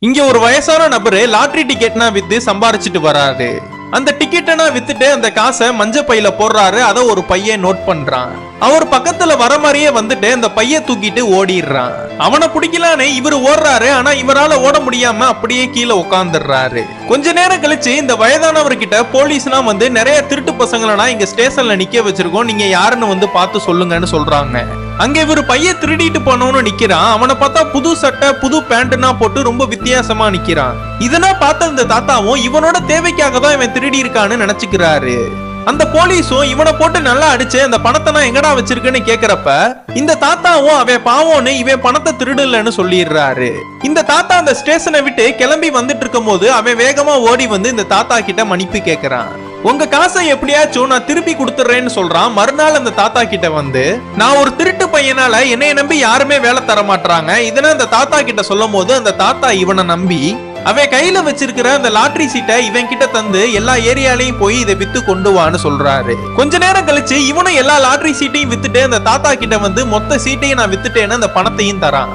இங்க ஒரு வயசான நபரு லாட்ரி டிக்கெட்னா வித்து சம்பாரிச்சிட்டு வராரு. அந்த டிக்கெட்டனா வித்துட்டு அந்த காசை மஞ்ச பையில போடுறாரு. அத ஒரு பையன் நோட் பண்றான். அவர் பக்கத்துல வர மாதிரியே வந்துட்டு அந்த பைய தூக்கிட்டு ஓடிடுறான். அவனை பிடிக்கலான்னு இவர் ஓடுறாரு. ஆனா இவரால ஓட முடியாம அப்படியே கீழே உட்காந்துடுறாரு கொஞ்ச நேரம் கழிச்சு இந்த வயதானவர்கிட்ட போலீஸ்லாம் வந்து நிறைய திருட்டு பசங்களனா இங்க ஸ்டேஷன்ல நிக்க வச்சிருக்கோம். நீங்க யாருன்னு வந்து பார்த்து சொல்லுங்கன்னு சொல்றாங்க. அங்க இவர் பையன் திருடிட்டு போனவனு நிக்கிறான். அவனை பார்த்தா புது சட்டை புது பேண்ட்னா போட்டு ரொம்ப வித்தியாசமா நிக்கிறான். இதனா பார்த்த அந்த தாத்தாவும் இவனோட தேவைக்காக தான் இவன் திருடி இருக்கான்னு நினைச்சுக்கிறாரு. அந்த போலீஸும் இவனை போட்டு நல்லா அடிச்சு அந்த பணத்தை நான் எங்கடா வச்சிருக்கேன்னு கேக்குறப்ப இந்த தாத்தாவும் அவன் பாவோன்னு இவன் பணத்தை திருடலன்னு சொல்லிடுறாரு. இந்த தாத்தா அந்த ஸ்டேஷனை விட்டு கிளம்பி வந்துட்டு இருக்கும் போது அவன் வேகமா ஓடி வந்து இந்த தாத்தா கிட்ட மன்னிப்பு கேக்குறான். உங்க காசை எப்படியாச்சும் நான் திருப்பி கொடுத்துறேன்னு சொல்றான். மறுநாள் அந்த தாத்தா கிட்ட வந்து நான் ஒரு திருட்டு பையனால என்னைய நம்பி யாருமே வேலை தர மாட்டாங்க இதனா அந்த தாத்தா கிட்ட சொல்லும் போது அந்த தாத்தா இவனை நம்பி அவன் கையில வச்சிருக்கிற அந்த லாட்டரி சீட்டை இவன் கிட்ட தந்து எல்லா ஏரியாலையும் போய் இதை வித்து கொண்டு வான்னு சொல்றாரு. கொஞ்ச நேரம் கழிச்சு இவனும் எல்லா லாட்டரி சீட்டையும் வித்துட்டு அந்த தாத்தா கிட்ட வந்து மொத்த சீட்டையும் நான் வித்துட்டேன்னு அந்த பணத்தையும் தரான்.